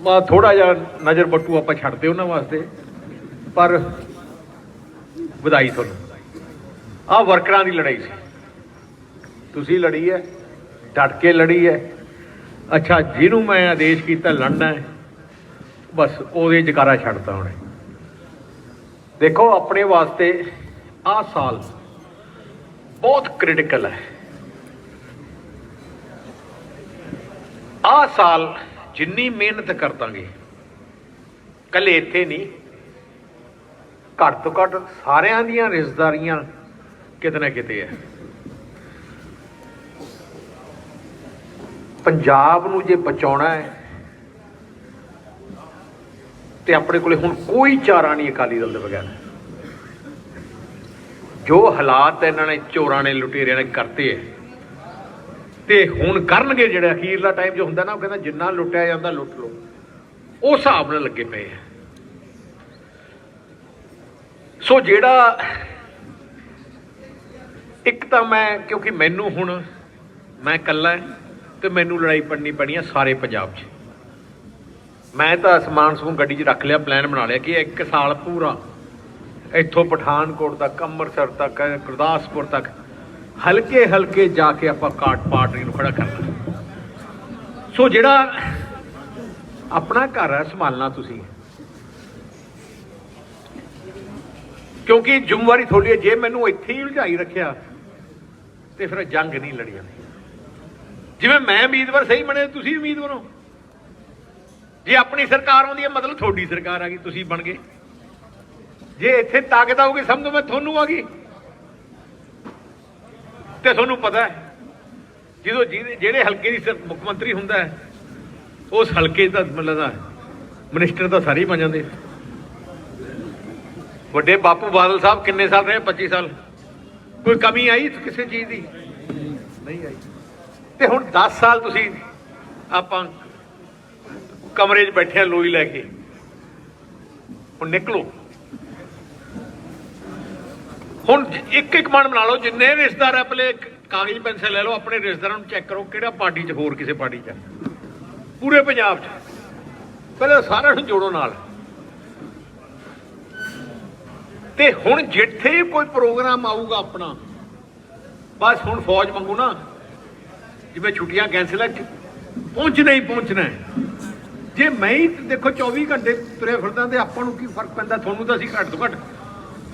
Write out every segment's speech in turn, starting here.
ਮਾ ਥੋੜਾ ਜਿਹਾ ਨਜ਼ਰ ਬੱਟੂ ਆਪਾਂ ਛੱਡਦੇ ਉਹਨਾਂ ਵਾਸਤੇ। ਪਰ ਵਧਾਈ ਤੁਹਾਨੂੰ। ਆਹ ਵਰਕਰਾਂ ਦੀ ਲੜਾਈ ਸੀ। ਤੁਸੀਂ ਲੜੀ ਹੈ, ਡਟ ਕੇ ਲੜੀ ਹੈ। ਅੱਛਾ, ਜਿਹਨੂੰ ਮੈਂ ਆਦੇਸ਼ ਕੀਤਾ ਲੜਨਾ ਹੈ, ਬਸ ਉਹਦੇ ਜਕਾਰਾ ਛੱਡਤਾ ਉਹਨੇ। ਦੇਖੋ, ਆਪਣੇ ਵਾਸਤੇ ਆਹ ਸਾਲ ਬਹੁਤ ਕ੍ਰਿਟੀਕਲ ਹੈ। ਆਹ ਸਾਲ ਜਿੰਨੀ ਮਿਹਨਤ ਕਰ ਦਾਂਗੇ, ਕੱਲੇ ਇੱਥੇ ਨਹੀਂ, ਘੱਟ ਤੋਂ ਘੱਟ ਸਾਰਿਆਂ ਦੀਆਂ ਰਿਸ਼ਤੇਦਾਰੀਆਂ ਕਿਤੇ ਨਾ ਕਿਤੇ ਹੈ। ਪੰਜਾਬ ਨੂੰ ਜੇ ਬਚਾਉਣਾ ਹੈ, ਤੇ ਆਪਣੇ ਕੋਲੇ ਹੁਣ ਕੋਈ ਚਾਰਾ ਨਹੀਂ ਅਕਾਲੀ ਦਲ ਦੇ ਬਗੈਰ। ਜੋ ਹਾਲਾਤ ਇਹਨਾਂ ਨੇ, ਚੋਰਾਂ ਨੇ, ਲੁਟੇਰਿਆਂ ਨੇ ਕਰਤੇ ਹੈ ਤੇ ਹੁਣ ਕਰਨਗੇ ਜਿਹੜਾ ਅਖੀਰਲਾ ਟਾਈਮ ਜੋ ਹੁੰਦਾ ਨਾ, ਉਹ ਕਹਿੰਦਾ ਜਿੰਨਾ ਲੁੱਟਿਆ ਜਾਂਦਾ ਲੁੱਟ ਲਓ। ਉਹ ਹਿਸਾਬ ਨਾਲ ਲੱਗੇ ਪਏ ਆ। ਸੋ ਜਿਹੜਾ ਇੱਕ ਤਾਂ ਮੈਂ, ਕਿਉਂਕਿ ਮੈਨੂੰ ਹੁਣ ਮੈਂ ਇਕੱਲਾ ਹਾਂ ਤੇ ਮੈਨੂੰ ਲੜਾਈ ਪੜਨੀ ਪੈਣੀ ਆ ਸਾਰੇ ਪੰਜਾਬ 'ਚ। ਮੈਂ ਤਾਂ ਸਮਾਨ ਸਮੂਹ ਗੱਡੀ 'ਚ ਰੱਖ ਲਿਆ ਪਲਾਨ ਬਣਾ ਲਿਆ ਕਿ ਇੱਕ ਸਾਲ ਪੂਰਾ ਇੱਥੋਂ ਪਠਾਨਕੋਟ ਤੱਕ, ਅੰਮ੍ਰਿਤਸਰ ਤੱਕ, ਗੁਰਦਾਸਪੁਰ ਤੱਕ ਹਲਕੇ ਹਲਕੇ ਜਾ ਕੇ ਆਪਾਂ ਕਾਟ ਪਾਟਰੀ ਨੂੰ ਖੜਾ ਕਰਨਾ ਸੋ ਜਿਹੜਾ ਆਪਣਾ ਘਰ ਹੈ, ਸੰਭਾਲਣਾ ਤੁਸੀਂ। ਕਿਉਂਕਿ ਜ਼ਿੰਮੇਵਾਰੀ ਤੁਹਾਡੀ ਹੈ, ਜੇ ਮੈਨੂੰ ਇੱਥੇ ਹੀ ਉਲਝਾਈ ਰੱਖਿਆ, ਤੇ ਫਿਰ ਜੰਗ ਨਹੀਂ ਲੜੀ ਜਾਂਦੀ। ਜਿਵੇਂ ਮੈਂ ਉਮੀਦਵਾਰ ਸਹੀ ਬਣੇ, ਤੁਸੀਂ ਉਮੀਦਵਾਰ ਹੋ। ਜੇ ਆਪਣੀ ਸਰਕਾਰ ਆਉਂਦੀ ਹੈ, ਮਤਲਬ ਤੁਹਾਡੀ ਸਰਕਾਰ ਆ ਗਈ, ਤੁਸੀਂ ਬਣ ਗਏ। ਜੇ ਇੱਥੇ ਤਾਕਤ ਆਊਗੀ, ਸਮਝੋ ਮੈਂ ਤੁਹਾਨੂੰ ਆ ਗਈ। ਤੇ ਤੁਹਾਨੂੰ ਪਤਾ ਹੈ, ਜਦੋਂ ਜਿਹਦੇ- ਜਿਹੜੇ ਹਲਕੇ ਦੀ ਮੁੱਖ ਮੰਤਰੀ ਹੁੰਦਾ ਹੈ, ਉਸ ਹਲਕੇ ਦਾ ਮਤਲਬ ਮਿਨਿਸਟਰ ਤਾਂ ਸਾਰੇ ਹੀ ਬਣ ਜਾਂਦੇ। ਵੱਡੇ ਬਾਪੂ ਬਾਦਲ ਸਾਹਿਬ ਕਿੰਨੇ ਸਾਲ ਰਹੇ? 25 ਸਾਲ। ਕੋਈ ਕਮੀ ਆਈ ਕਿਸੇ ਚੀਜ਼ ਦੀ? ਨਹੀਂ ਆਈ। ਤੇ ਹੁਣ 10 ਸਾਲ ਤੁਸੀਂ ਆਪਾਂ ਕਮਰੇ 'ਚ ਬੈਠੇ ਆ ਲੋਈ ਲੈ ਕੇ। ਹੁਣ ਨਿਕਲੋ। ਹੁਣ ਇੱਕ ਇੱਕ ਮਨ ਬਣਾ ਲਓ ਜਿੰਨੇ ਰਿਸ਼ਤੇਦਾਰ ਆ, ਪਹਿਲੇ ਕਾਗਜ਼ ਪੈਨਸਲ ਲੈ ਲਓ ਆਪਣੇ ਰਿਸ਼ਤੇਦਾਰਾਂ ਨੂੰ ਚੈੱਕ ਕਰੋ ਕਿਹੜਾ ਪਾਰਟੀ 'ਚ ਹੋਰ ਕਿਸੇ ਪਾਰਟੀ 'ਚ ਪੂਰੇ ਪੰਜਾਬ 'ਚ। ਪਹਿਲਾਂ ਸਾਰਿਆਂ ਨੂੰ ਜੋੜੋ ਨਾਲ। ਤੇ ਹੁਣ ਜਿੱਥੇ ਕੋਈ ਪ੍ਰੋਗਰਾਮ ਆਊਗਾ ਆਪਣਾ ਬਸ ਹੁਣ ਫੌਜ ਮੰਗੂ ਨਾ ਜਿਵੇਂ ਛੁੱਟੀਆਂ ਕੈਂਸਲ ਹੈ ਪਹੁੰਚਣਾ ਹੀ ਪਹੁੰਚਣਾ ਜੇ ਮੈਂ ਹੀ ਦੇਖੋ 24 ਘੰਟੇ ਤੁਰੇ ਫਿਰਦਾ ਤੇ ਆਪਾਂ ਨੂੰ ਕੀ ਫ਼ਰਕ ਪੈਂਦਾ? ਤੁਹਾਨੂੰ ਤਾਂ ਅਸੀਂ ਘੱਟ ਤੋਂ ਘੱਟ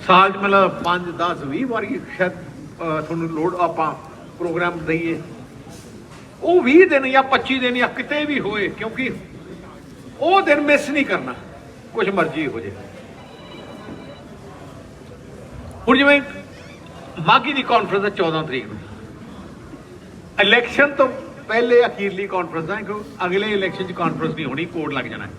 ਸਾਲ 'ਚ ਮਤਲਬ 5 10 20 ਵਾਰੀ ਸ਼ਾਇਦ ਤੁਹਾਨੂੰ ਲੋਡ ਆਪਾਂ ਪ੍ਰੋਗਰਾਮ ਦਈਏ। ਉਹ 20 ਦਿਨ ਜਾਂ 25 ਦਿਨ ਜਾਂ ਕਿਤੇ ਵੀ ਹੋਏ, ਕਿਉਂਕਿ ਉਹ ਦਿਨ ਮਿਸ ਨਹੀਂ ਕਰਨਾ ਕੁਝ ਮਰਜ਼ੀ ਹੋ ਜੇ। ਹੁਣ ਜਿਵੇਂ ਮਾਗੀ ਦੀ ਕਾਨਫਰੰਸ ਹੈ 14 ਤਰੀਕ ਨੂੰ। ਇਲੈਕਸ਼ਨ ਤੋਂ ਪਹਿਲੇ ਅਖੀਰਲੀ ਕਾਨਫਰੰਸ ਹੈ ਕਿ ਅਗਲੇ ਇਲੈਕਸ਼ਨ 'ਚ ਕਾਨਫਰੰਸ ਨਹੀਂ ਹੋਣੀ, ਕੋਡ ਲੱਗ ਜਾਣਾ। ਹੈ